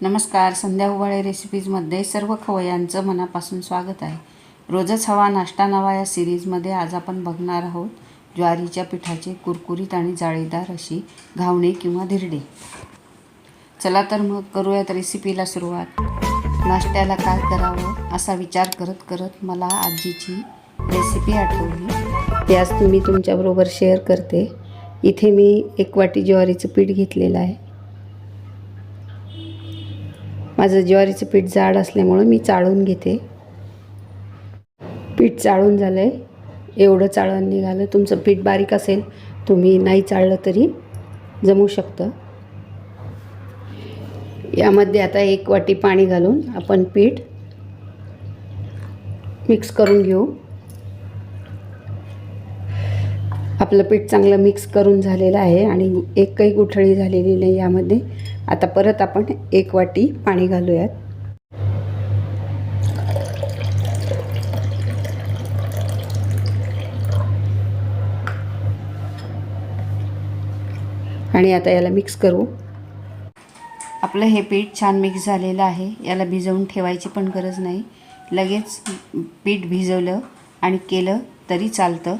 नमस्कार. संध्या उबाळे रेसिपीजमध्ये सर्व खवयांचं मनापासून स्वागत आहे. रोजच हवा नाश्ता नवा या सिरीजमध्ये आज आपण बघणार आहोत ज्वारीच्या पिठाचे कुरकुरीत आणि जाळीदार अशी घावणे किंवा धिरडे. चला तर मग करूयात रेसिपीला सुरुवात. नाश्त्याला काय करावं असा विचार करत करत मला आजीची रेसिपी आठवली. ती आज तुम्ही तुमच्याबरोबर शेअर करते. इथे मी एक वाटी ज्वारीचं पीठ घेतलेलं आहे. माझं ज्वारीचं पीठ जाड असल्यामुळं मी चाळून घेते. पीठ चाळून झालं आहे एवढं चाळण निघालं. तुमचं पीठ बारीक असेल तुम्ही नाही चाळलं तरी जमू शकतं. यामध्ये आता एक वाटी पाणी घालून आपण पीठ मिक्स करून घेऊ. आपलं पीठ चांगलं मिक्स करून झालेलं आहे आणि एक काही गुठळी झालेली नाही यामध्ये. आता परत आपण एक वाटी पाणी घालूयात. आणि आता याला मिक्स करू. आपलं हे पीठ छान मिक्स झालेलं आहे. याला भिजवून ठेवायची पण गरज नाही. लगेच पीठ भिजवलं आणि केलं तरी चालतं.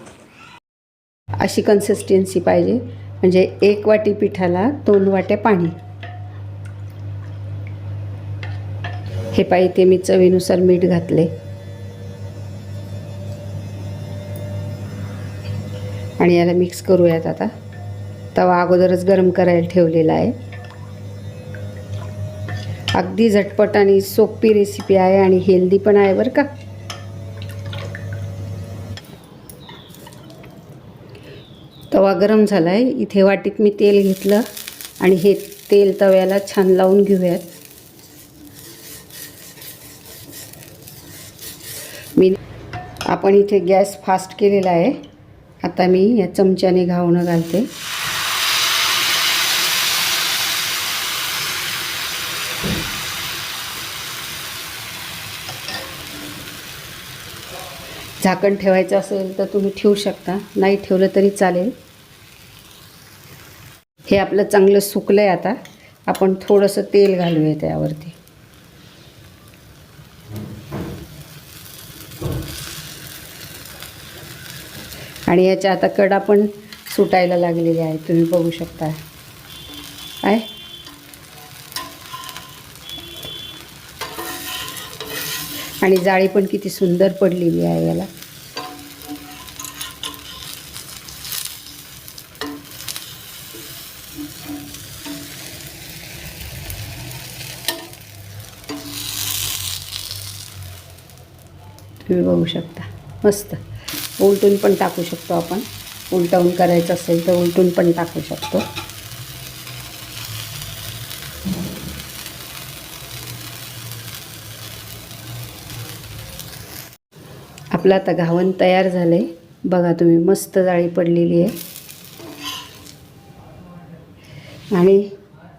अशी कन्सिस्टन्सी पाहिजे. म्हणजे एक वाटी पिठाला दोन वाट्या पाणी. हे पाहिजे मी चवीनुसार मीठ घातले. आणि याला मिक्स करूयात आता. तवा अगोदरच गरम करायला ठेवलेला आहे. अगदी झटपट आणि सोपी रेसिपी आहे आणि हेल्दी पण आहे बरं का. तवा गरम झाला आहे इथे वाटीत मी तेल घेतलं आणि हे तेल तव्याला छान लावून घेऊयात. मी आपण इथे गॅस फास्ट केलेला आहे. आता मी या चमच्याने घावणं घालते. झाकण ठेवायचं असेल तर तुम्ही ठेवू शकता. नाही ठेवलं तरी चालेल. हे आपलं चांगलं सुकलं आहे आता. आपण थोडंसं तेल घालूया त्यावरती. आणि याच्या आता कडा पण सुटायला लागलेली आहे तुम्ही बघू शकता. काय आणि जाळी पण किती सुंदर पडलेली आहे याला. तुम्ही बघू शकता. मस्त. उलटून पण टाकू शकतो आपण. उलटवून करायचं असेल तर उलटून पण टाकू शकतो. आपलं आता घावन तयार झालं आहे बघा तुम्ही मस्त जाळी पडलेली आहे. आणि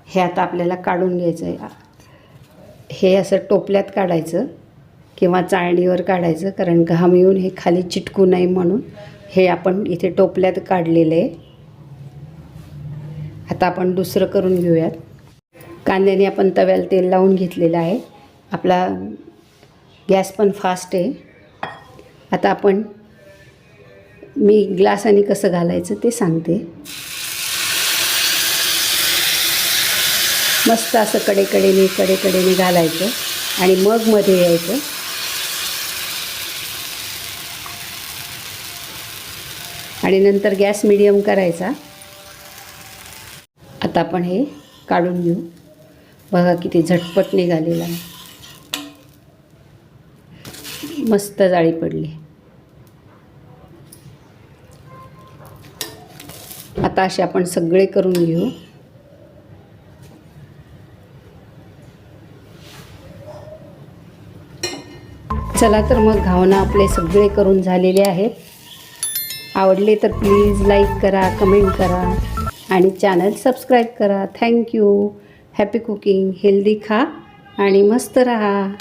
हे आता आपल्याला काढून घ्यायचं आहे हे असं टोपल्यात काढायचं. किंवा चाळणीवर काढायचं कारण घाम येऊन हे खाली चिटकू नये म्हणून हे आपण इथे टोपल्यात काढलेलं आहे. आता आपण दुसरं करून घेऊयात. कांद्याने आपण तव्याला तेल लावून घेतलेलं आहे. आपला गॅस पण फास्ट आहे. आता आपण मी ग्लासाने कसं घालायचं ते सांगते. मस्त असं कडेकडेने कडेकडेने घालायचं आणि मग मध्ये यायचं. आणि नंतर गॅस मिडियम करायचा. आता आपण हे काढून घेऊ. बघा किती झटपट निघालेला आहे. मस्त जाळी पडली. आता असे आपण सगळे करून घेऊ. चला तर मग घावना आपले सगळे करून झालेले आहेत. आवडले तर प्लीज लाईक करा कमेंट करा आणि चॅनल सबस्क्राईब करा. Thank you happy cooking. Healthy खा आणि मस्त राहा.